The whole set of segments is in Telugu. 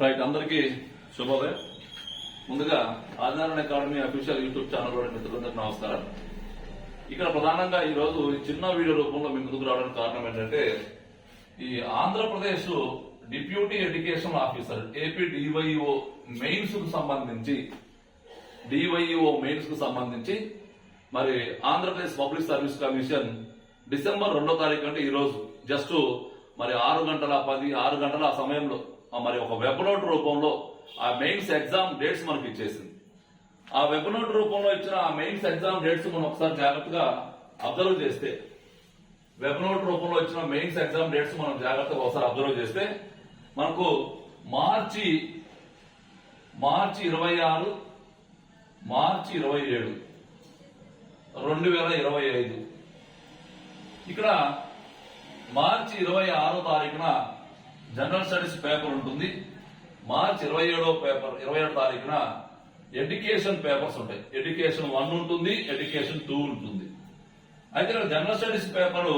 రైట్ అందరికీ శుభోదయం. ముందుగా Adinarayana academy official YouTube channel వారి మిత్రులందరికీ నమస్కారం. ఇక్కడ ప్రధానంగా ఈ రోజు చిన్న వీడియో రూపంలో మీ ముందుకు రావడానికి కారణం ఏంటంటే ఈ Andhra Pradesh deputy education officer AP DYEO మెయిన్స్కు సంబంధించి డివైఓ మెయిన్స్కు సంబంధించి మరి Andhra Pradesh public service commission December రెండో తారీఖు అంటే ఈ రోజు జస్ట్ మరి ఆరు గంటల పది ఆరు గంటల ఆ సమయంలో మరి ఒక వెబ్ నోట్ రూపంలో ఆ మెయిన్స్ ఎగ్జామ్ డేట్స్ మనకి ఇచ్చేసింది. ఆ వెబ్ నోట్ రూపంలో ఇచ్చిన ఆ మెయిన్స్ ఎగ్జామ్ డేట్స్ మనం ఒకసారి జాగ్రత్తగా అబ్జర్వ్ చేస్తే వెబ్ నోట్ రూపంలో ఇచ్చిన మెయిన్స్ ఎగ్జామ్ డేట్స్ మనం జాగ్రత్తగా ఒకసారి అబ్జర్వ్ చేస్తే మనకు మార్చి మార్చి ఇరవై ఆరు మార్చి ఇరవై ఏడు రెండు వేల ఇరవై ఐదు. ఇక్కడ మార్చి ఇరవై ఆరో తారీఖున జనరల్ స్టడీస్ పేపర్ ఉంటుంది. మార్చి ఇరవై ఏడో పేపర్ ఇరవై ఏడో తారీఖున ఎడ్యుకేషన్ పేపర్స్ ఉంటాయి. ఎడ్యుకేషన్ వన్ ఉంటుంది ఎడ్యుకేషన్ టూ ఉంటుంది. అయితే జనరల్ స్టడీస్ పేపర్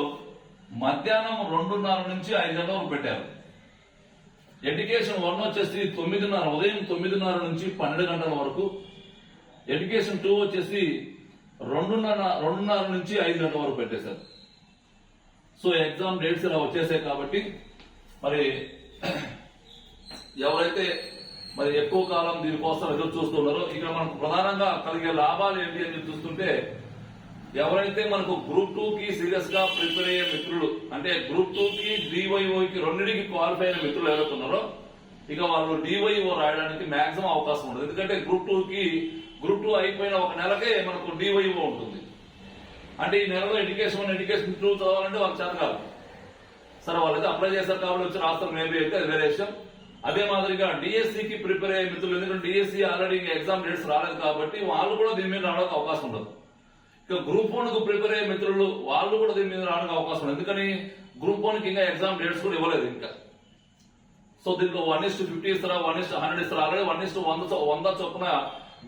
మధ్యాహ్నం రెండున్నర నుంచి ఐదు గంటల వరకు పెట్టారు. ఎడ్యుకేషన్ వన్ వచ్చేసి తొమ్మిదిన్నర ఉదయం తొమ్మిదిన్నర నుంచి పన్నెండు గంటల వరకు. ఎడ్యుకేషన్ టూ వచ్చేసి రెండున్నర రెండున్నర నుంచి ఐదు గంటల వరకు పెట్టేశారు. సో ఎగ్జామ్ డేట్స్ ఇలా వచ్చేసాయి కాబట్టి మరి ఎవరైతే మరి ఎక్కువ కాలం దీనికోసం ఎదురు చూస్తున్నారో ఇక్కడ మనకు ప్రధానంగా కలిగే లాభాలు ఏంటి అని చూస్తుంటే ఎవరైతే మనకు గ్రూప్ టూ కి సీరియస్గా ప్రిపేర్ అయ్యే మిత్రులు అంటే గ్రూప్ టూ కి డివైఓకి రెండింటికి క్వాలిఫై అయిన మిత్రులు ఎవరుతున్నారో ఇక వాళ్ళు డివైఓ రాయడానికి మాక్సిమం అవకాశం ఉండదు. ఎందుకంటే గ్రూప్ టూ కి గ్రూప్ టూ అయిపోయిన ఒక నెలకే మనకు డివైఓ ఉంటుంది. అంటే ఈ నెలలో ఎడ్యుకేషన్ ఎడ్యుకేషన్ టూ చదవాలంటే వాళ్ళకి చేత కాదు. సరే వాళ్ళు అప్లై చేశారు కాబట్టి వచ్చి రాస్తారు మేబీ అయితే అది వేరే విషయం. అదే మాదిరిగా డిఎస్సి కి ప్రిపేర్ అయ్యే మిత్రులు ఎందుకంటే డిఎస్సి ఆల్రెడీ ఎగ్జామ్ డేట్స్ రాలేదు కాబట్టి వాళ్ళు కూడా దీని మీద రావడానికి అవకాశం ఉండదు. ఇక గ్రూప్ వన్కు ప్రిపేర్ అయ్యే మిత్రులు వాళ్ళు కూడా దీని మీద రావడానికి అవకాశం ఉండదు. ఎందుకని? గ్రూప్ వన్కి ఇంకా ఎగ్జామ్ డేట్స్ కూడా ఇవ్వలేదు ఇంకా. సో దీంట్లో వన్ ఇస్ ఫిఫ్టీ ఇస్తారా వన్ ఇస్ హండ్రెడ్ ఇస్తారా ఆల్రెడీ వన్ ఇస్ వంద వంద చొప్పున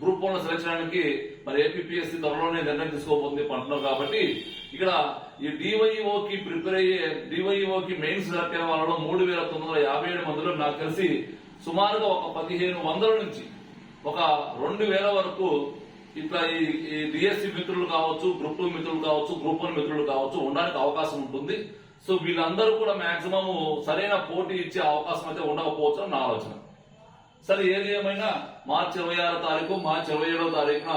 గ్రూప్ వన్ సెలెక్షన్ చేయడానికి మరి ఏపీఎస్సీ త్వరలోనే నిర్ణయం తీసుకోబోతుంది అంటున్నారు కాబట్టి ఇక్కడ ఈ డివైఓ కి ప్రిపేర్ అయ్యే డివైఓ కి మెయిన్స్ సెలెక్ట్ వాళ్ళలో మూడు వేల తొమ్మిది వందల యాభై ఏడు మందిలో నాకు తెలిసి సుమారుగా ఒక పదిహేను వందల నుంచి ఒక రెండు వేల వరకు ఇట్లా ఈ డిఎస్సి మిత్రులు కావచ్చు గ్రూప్ టూ మిత్రులు కావచ్చు గ్రూప్ వన్ మిత్రులు కావచ్చు ఉండడానికి అవకాశం ఉంటుంది. సో వీళ్ళందరూ కూడా మాక్సిమం సరైన పోటీ ఇచ్చే అవకాశం అయితే ఉండకపోవచ్చు అని నా ఆలోచన. సరే ఏది ఏమైనా మార్చి ఇరవై ఆరో తారీఖు మార్చి ఇరవై ఏడో తారీఖున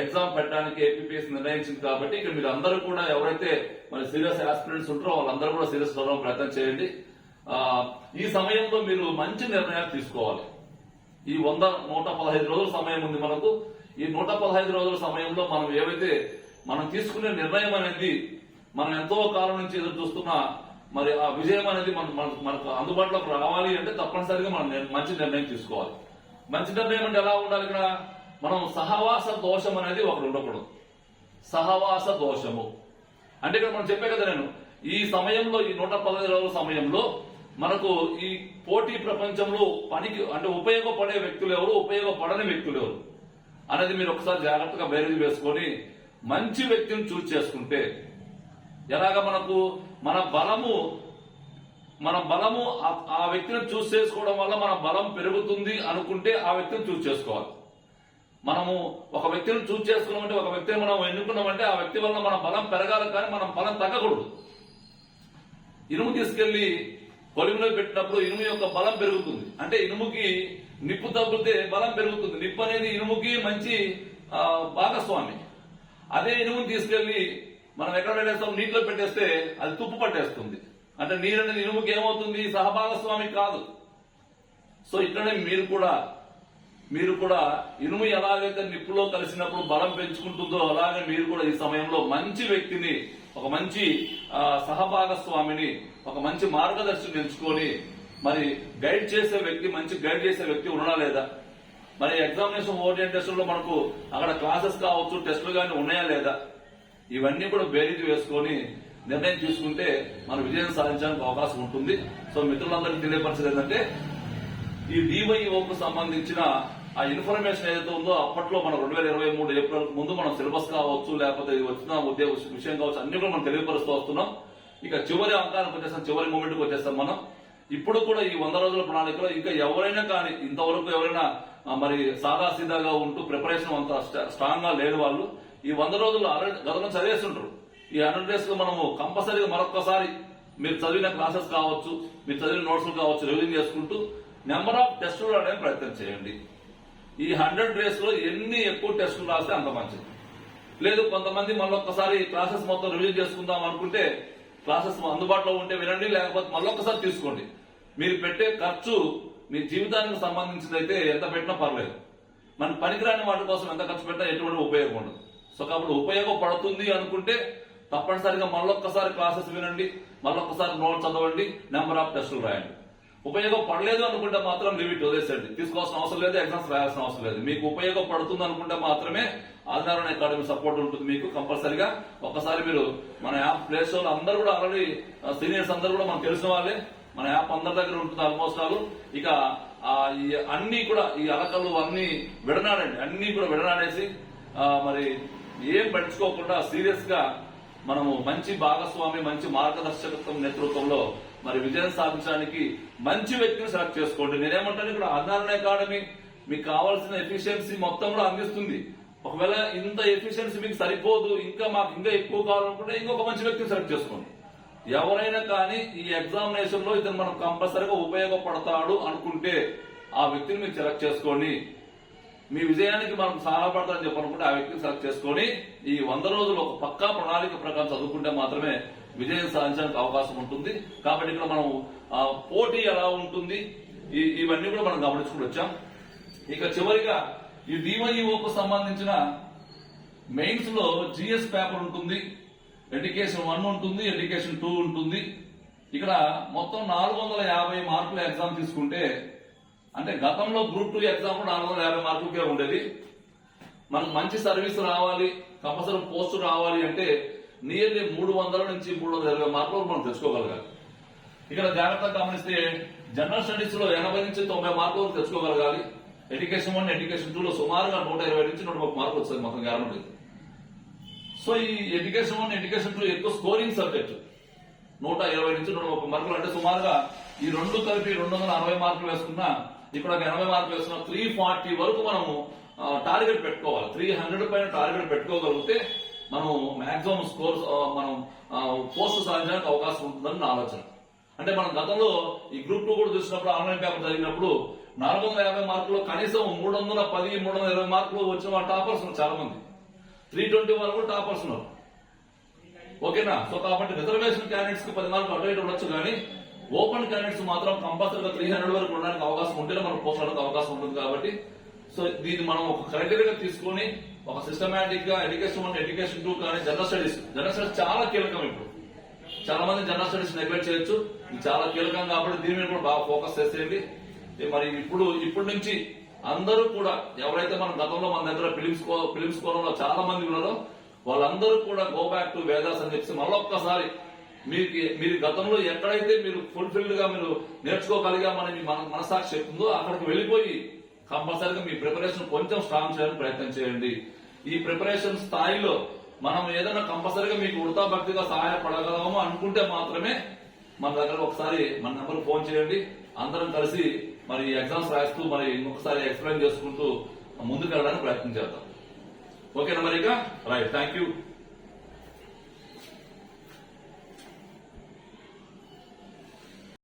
ఎగ్జామ్ పెట్టడానికి ఏపీఎస్ నిర్ణయించింది కాబట్టి ఇక్కడ మీరు అందరూ కూడా ఎవరైతే మరి సీరియస్ ఆస్పిరెంట్స్ ఉంటారో వాళ్ళందరూ కూడా సీరియస్ చదవడం ప్రయత్నం చేయండి. ఈ సమయంలో మీరు మంచి నిర్ణయాలు తీసుకోవాలి. ఈ వంద నూట పదహైదు రోజుల సమయం ఉంది మనకు. ఈ నూట పదహైదు రోజుల సమయంలో మనం ఏవైతే మనం తీసుకునే నిర్ణయం అనేది మనం ఎంతో కాలం నుంచి ఎదురు చూస్తున్న మరి ఆ విజయం అనేది మన మన- మనకు అందుబాటులోకి రావాలి అంటే తప్పనిసరిగా మనం మంచి నిర్ణయం తీసుకోవాలి. మంచి నిర్ణయం అంటే ఎలా ఉండాలి ఇక్కడ? మనం సహవాస దోషం అనేది ఒకటి ఉండకూడదు. సహవాస దోషము. అంటే ఇక్కడ మనం చెప్పే కదా నేను ఈ సమయంలో ఈ నూట పదహైదు రోజుల సమయంలో మనకు ఈ పోటీ ప్రపంచంలో పనికి అంటే ఉపయోగపడే వ్యక్తులు ఎవరు? ఉపయోగపడని వ్యక్తులు ఎవరు? అనేది మీరు ఒకసారి జాగ్రత్తగా బేరీజ్ వేసుకొని మంచి వ్యక్తిని చూస్ చేసుకుంటే ఎలాగ మనకు మన బలము మన బలము ఆ- వ్యక్తిని చూస్ చేసుకోవడం వల్ల మన బలం పెరుగుతుంది అనుకుంటే ఆ వ్యక్తిని చూస్ చేసుకోవాలి. మనము ఒక వ్యక్తిని చూస్ చేసుకున్నామంటే ఒక వ్యక్తిని మనం ఎన్నుకున్నామంటే ఆ వ్యక్తి వల్ల మన బలం పెరగాలి కానీ మనం బలం తగ్గకూడదు. ఇనుము తీసుకెళ్ళి పొలిమిలో పెట్టినప్పుడు ఇనుము యొక్క బలం పెరుగుతుంది. అంటే ఇనుముకి నిప్పు తగ్గితే బలం పెరుగుతుంది. నిప్పు అనేది ఇనుముకి మంచి భాగస్వామి. అదే ఇనుముని తీసుకెళ్ళి మనం ఎక్కడ పెట్టేస్తాం నీటిలో పెట్టేస్తే అది తుప్పు పట్టేస్తుంది. అంటే నీరు ఇనుముకి ఏమవుతుంది? సహభాగస్వామి కాదు. సో ఇట్లనే మీరు కూడా మీరు కూడా ఇనుము ఎలాగైతే నిప్పులో కలిసినప్పుడు బలం పెంచుకుంటుందో అలాగే మీరు కూడా ఈ సమయంలో మంచి వ్యక్తిని ఒక మంచి సహభాగస్వామిని ఒక మంచి మార్గదర్శిని ఎంచుకొని మరి గైడ్ చేసే వ్యక్తి మంచి గైడ్ చేసే వ్యక్తి ఉన్నా లేదా? మరి ఎగ్జామినేషన్ ఓరియంటేషన్లో మనకు అక్కడ క్లాసెస్ కావచ్చు టెస్టులు కానీ ఉన్నాయా లేదా? ఇవన్నీ కూడా బేరీజ్ వేసుకొని నిర్ణయం తీసుకుంటే మన విజయం సాధించడానికి అవకాశం ఉంటుంది. సో మిత్రులందరికీ తెలియపరచలేదంటే ఏంటంటే ఈ డివైఓకు సంబంధించిన ఆ ఇన్ఫర్మేషన్ ఏదైతే ఉందో అప్పట్లో మనం రెండు వేల ఇరవై మూడు ఏప్రిల్ ముందు మనం సిలబస్ కావచ్చు లేకపోతే ఇది వచ్చిన ఉద్యోగ విషయం కావచ్చు అన్ని కూడా మనం తెలియపరుస్తూ వస్తున్నాం. ఇక చివరి అంకానికి వచ్చేస్తాం చివరి మూమెంట్కి వచ్చేస్తాం మనం. ఇప్పుడు కూడా ఈ వంద రోజుల ప్రణాళికలో ఇంకా ఎవరైనా కానీ ఇంతవరకు ఎవరైనా మరి సాదాసీదాగా ఉంటూ ప్రిపరేషన్ అంత స్ట్రాంగ్గా లేని వాళ్ళు ఈ వంద రోజులు గతంలో చదివేస్తుంటారు ఈ హండ్రెడ్ డేస్లో మనము కంపల్సరీగా మరొకసారి మీరు చదివిన క్లాసెస్ కావచ్చు మీరు చదివిన నోట్స్ కావచ్చు రివిజన్ చేసుకుంటూ నెంబర్ ఆఫ్ టెస్టులు అనే ప్రయత్నం చేయండి. ఈ హండ్రెడ్ డేస్లో ఎన్ని ఎక్కువ టెస్టులు రాస్తే అంత మంచిది. లేదు కొంతమంది మళ్ళొక్కసారి క్లాసెస్ మొత్తం రివ్యూ చేసుకుందాం అనుకుంటే క్లాసెస్ అందుబాటులో ఉంటే వినండి లేకపోతే మళ్ళొక్కసారి తీసుకోండి. మీరు పెట్టే ఖర్చు మీ జీవితానికి సంబంధించినదైతే ఎంత పెట్టినా పర్లేదు. మన పనికిరాని వాటి కోసం ఎంత ఖర్చు పెట్టినా ఎటువంటి ఉపయోగం ఉండదు. సో కాబట్టి ఉపయోగపడుతుంది అనుకుంటే తప్పనిసరిగా మళ్ళొక్కసారి క్లాసెస్ వినండి మళ్ళొక్కసారి నోట్స్ చదవండి నెంబర్ ఆఫ్ టెస్టులు రాయండి. ఉపయోగపడలేదు అనుకుంటే మాత్రం లిమిట్ వదిలేసండి తీసుకోవాల్సిన అవసరం లేదు ఎగ్జామ్స్ రాయాల్సిన అవసరం లేదు. మీకు ఉపయోగపడుతుంది అనుకుంటే మాత్రమే ఆధారణ అకాడమీ సపోర్ట్ ఉంటుంది మీకు కంపల్సరిగా. ఒకసారి మీరు మన యాప్ ప్లే స్టోర్ అందరూ కూడా ఆల్రెడీ సీనియర్స్ అందరూ కూడా మనకు తెలిసిన వాళ్ళే. మన యాప్ అందరి దగ్గర ఉంటుంది ఆల్మోస్ట్ ఆల్. ఇక ఈ అన్ని కూడా ఈ అలకలు అన్ని విడనాడండి. అన్ని కూడా విడనాడేసి మరి ఏం పట్టించుకోకుండా సీరియస్గా మనము మంచి భాగస్వామి మంచి మార్గదర్శకత్వం నేతృత్వంలో మరి విజయం సాధించడానికి మంచి వ్యక్తిని సెలెక్ట్ చేసుకోండి. నేనేమంటాను ఇక్కడ ఆధారణ అకాడమీ మీకు కావాల్సిన ఎఫిషియన్సీ మొత్తం కూడా అందిస్తుంది. ఒకవేళ ఇంత ఎఫిషియన్సీ మీకు సరిపోదు ఇంకా మాకు ఇంకా ఎక్కువ కావాలనుకుంటే ఇంకొక మంచి వ్యక్తిని సెలెక్ట్ చేసుకోండి. ఎవరైనా కానీ ఈ ఎగ్జామినేషన్లో ఇతను మనం కంపల్సరీగా ఉపయోగపడతాడు అనుకుంటే ఆ వ్యక్తిని మీరు సెలెక్ట్ చేసుకోండి. మీ విజయానికి మనం సహాయపడతారని చెప్పనుకుంటే ఆ వ్యక్తిని సెలెక్ట్ చేసుకొని ఈ వంద రోజులు ఒక పక్కా ప్రణాళిక ప్రకారం చదువుకుంటే మాత్రమే విజయం సాధించడానికి అవకాశం ఉంటుంది. కాబట్టి ఇక్కడ మనం ఆ, పోటీ ఎలా ఉంటుంది? ఈ- ఇవన్నీ కూడా మనం గమనించుకుని వచ్చాం. ఇక చివరిగా ఈ డివైఓకు సంబంధించిన మెయిన్స్లో జిఎస్ పేపర్ ఉంటుంది. ఎడ్యుకేషన్ వన్ ఉంటుంది ఎడ్యుకేషన్ టూ ఉంటుంది. ఇక్కడ మొత్తం నాలుగు వందల యాభై మార్కుల ఎగ్జామ్ తీసుకుంటే అంటే గతంలో గ్రూప్ టూ ఎగ్జామ్ నాలుగు వందల యాభై మార్కులకే ఉండేది. మనకు మంచి సర్వీస్ రావాలి కంపల్సరీ పోస్ట్ రావాలి అంటే నియర్లీ మూడు వందల నుంచి మూడు వందల ఇరవై మార్కులు మనం తెచ్చుకోగలగాలి. ఇక్కడ జాగ్రత్తగా గమనిస్తే జనరల్ స్టడీస్లో ఎనభై నుంచి తొంభై మార్కులు తెచ్చుకోగలగాలి. ఎడ్యుకేషన్ వన్ ఎడ్యుకేషన్ టూ లో సుమారుగా నూట ఇరవై నుంచి నూట ముప్పై మార్కులు వస్తుంది మొత్తం గ్యారంటీ సో ఈ ఎడ్యుకేషన్ వన్ ఎడ్యుకేషన్ టూ ఎక్కువ స్కోరింగ్ సబ్జెక్ట్ నూట ఇరవై నుంచి నూట ముప్పై మార్కులు అంటే సుమారుగా ఈ రెండు కలిపి రెండు వందల అరవై మార్కులు వేసుకున్నా ఇక్కడ ఒక ఎనభై మార్కులు వేసిన త్రీ ఫార్టీ వరకు మనము టార్గెట్ పెట్టుకోవాలి. త్రీ హండ్రెడ్ పైన టార్గెట్ పెట్టుకోగలిగితే మనం మాక్సిమం స్కోర్ మనం పోస్ట్ సాధించడానికి అవకాశం ఉంటుందని నా ఆలోచన. అంటే మనం గతంలో ఈ గ్రూప్ టూ కూడా చూసినప్పుడు ఆన్లైన్ పేపర్ జరిగినప్పుడు నాలుగు వందల యాభై మార్కులు కనీసం మూడు వందల పది మూడు వందల ఇరవై మార్కులు వచ్చిన టాపర్స్ ఉన్నారు చాలా మంది త్రీ ట్వంటీ వరకు కూడా టాపర్స్ ఉన్నారు. ఓకేనా? సో కాబట్టి రిజర్వేషన్ క్యాండిడేట్స్కి పది మార్కులు అటు ఇటు ఉండొచ్చు కానీ ఓపెన్ క్యాండిడేట్స్ మాత్రం కంపల్సరీగా త్రీ హండ్రెడ్ వరకు ఉండడానికి అవకాశం ఉంటేనే మనం పోస్ట్ అవకాశం ఉంటుంది కాబట్టి సో దీన్ని మనం ఒక క్రైటీరియా తీసుకొని ఒక సిస్టమేటిక్గా ఎడ్యుకేషన్ వన్ ఎడ్యుకేషన్ టూ కానీ జనరల్ స్టడీస్ జనరల్ స్టడీస్ చాలా కీలకం ఇప్పుడు. చాలా మంది జనరల్ స్టడీస్ నెగ్లెక్ట్ చేయొచ్చు. ఇది చాలా కీలకం కాబట్టి దీని మీద కూడా బాగా ఫోకస్ చేసేయండి. మరి ఇప్పుడు ఇప్పటి నుంచి అందరూ కూడా ఎవరైతే మన గతంలో మన దగ్గర ఫిలిమ్స్ ఫిలిమ్స్ కోరంలో చాలా మంది ఉన్నారో వాళ్ళందరూ కూడా గో బ్యాక్ టు వేదాస్ అని చెప్పి మళ్ళొక్కసారి మీకు మీరు గతంలో ఎక్కడైతే మీరు ఫుల్ఫిల్డ్గా మీరు నేర్చుకోగలిగామని మన మనసాక్షి చెప్తుందో అక్కడికి వెళ్ళిపోయి కంపల్సరీగా మీ ప్రిపరేషన్ కొంచెం స్ట్రాంగ్ చేయడానికి ప్రయత్నం చేయండి. ఈ ప్రిపరేషన్ స్థాయిలో మనం ఏదైనా కంపల్సరీగా మీకు ఉడతా భక్తిగా సహాయపడగలము అనుకుంటే మాత్రమే మన దగ్గర ఒకసారి మన నెంబర్ ఫోన్ చేయండి. అందరం కలిసి మరి ఎగ్జామ్స్ రాస్తూ మరి ఇంకొకసారి ఎక్స్ప్లెయిన్ చేసుకుంటూ ముందుకు వెళ్ళడానికి ప్రయత్నం చేద్దాం. ఓకేనా మరి ఇక? Right thank you